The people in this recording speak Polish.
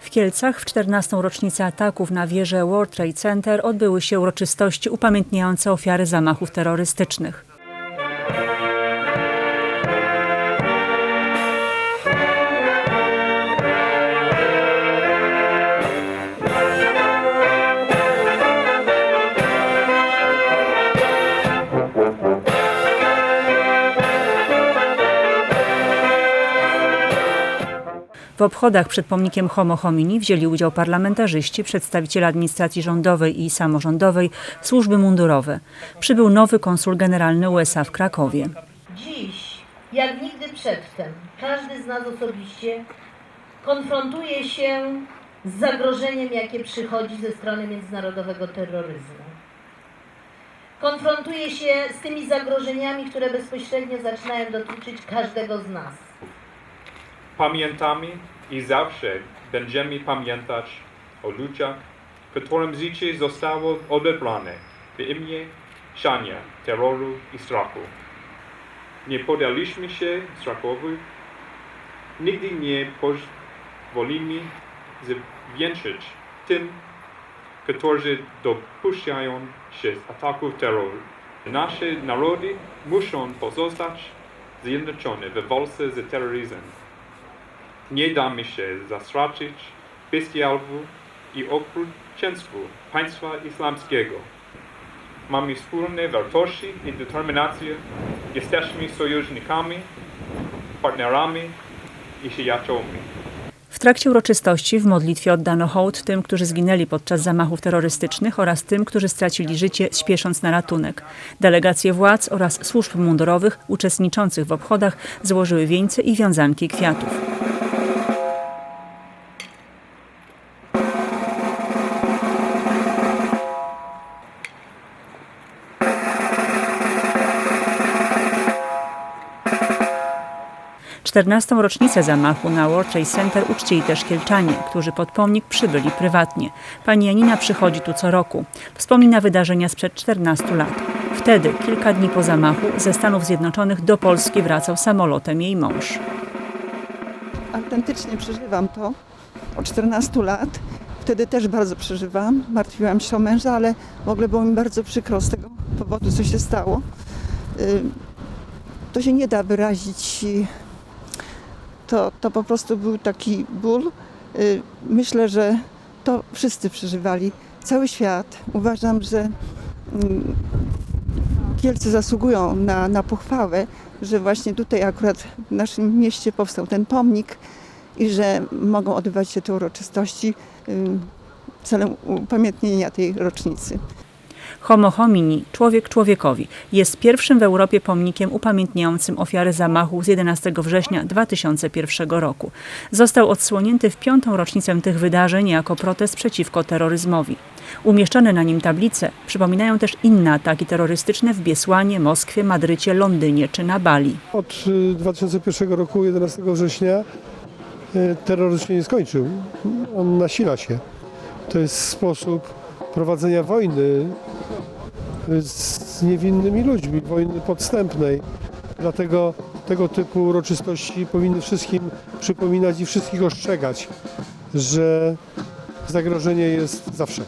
W Kielcach w 14. rocznicę ataków na wieżę World Trade Center odbyły się uroczystości upamiętniające ofiary zamachów terrorystycznych. W obchodach przed pomnikiem Homo homini wzięli udział parlamentarzyści, przedstawiciele administracji rządowej i samorządowej, służby mundurowe. Przybył nowy konsul generalny USA w Krakowie. Dziś, jak nigdy przedtem, każdy z nas osobiście konfrontuje się z zagrożeniem, jakie przychodzi ze strony międzynarodowego terroryzmu. Konfrontuje się z tymi zagrożeniami, które bezpośrednio zaczynają dotyczyć każdego z nas. Pamiętamy i zawsze będziemy pamiętać o ludziach, którym życie zostało odebrane w imię siania terroru i strachu. Nie podaliśmy się strachowi, nigdy nie pozwolimy zwieńczyć tym, którzy dopuszczają się ataków terroru. Nasze narody muszą pozostać zjednoczone w walce z terroryzmem. Nie damy się zastraszyć bestialstwu i okrucieństwu państwa islamskiego. Mamy wspólne wartości i determinację. Jesteśmy sojusznikami, partnerami i przyjaciółmi. W trakcie uroczystości w modlitwie oddano hołd tym, którzy zginęli podczas zamachów terrorystycznych oraz tym, którzy stracili życie śpiesząc na ratunek. Delegacje władz oraz służb mundurowych uczestniczących w obchodach złożyły wieńce i wiązanki kwiatów. Czternastą rocznicę zamachu na World Trade Center uczcili też Kielczanie, którzy pod pomnik przybyli prywatnie. Pani Janina przychodzi tu co roku. Wspomina wydarzenia sprzed 14 lat. Wtedy, kilka dni po zamachu, ze Stanów Zjednoczonych do Polski wracał samolotem jej mąż. autentycznie przeżywam to od 14 lat. Wtedy też bardzo przeżywam. Martwiłam się o męża, ale w ogóle było mi bardzo przykro z tego powodu, co się stało. Y, To się nie da wyrazić. Y, To, to po prostu był taki ból. Y, Myślę, że to wszyscy przeżywali. Cały świat. Uważam, że mm, Kielce zasługują na, na pochwałę, że właśnie tutaj akurat w naszym mieście powstał ten pomnik i że mogą odbywać się te uroczystości ym, celem upamiętnienia tej rocznicy. Homo homini, człowiek człowiekowi, jest pierwszym w Europie pomnikiem upamiętniającym ofiary zamachu z 11 września 2001 roku. Został odsłonięty w piątą rocznicę tych wydarzeń jako protest przeciwko terroryzmowi. Umieszczone na nim tablice przypominają też inne ataki terrorystyczne w Biesłanie, Moskwie, Madrycie, Londynie czy na Bali. Od y, 2001 roku, 11 września, y, terroryzm się nie skończył. On nasila się. To jest sposób prowadzenia wojny y, z niewinnymi ludźmi, wojny podstępnej. Dlatego tego typu uroczystości powinny wszystkim przypominać i wszystkich ostrzegać, że zagrożenie jest zawsze.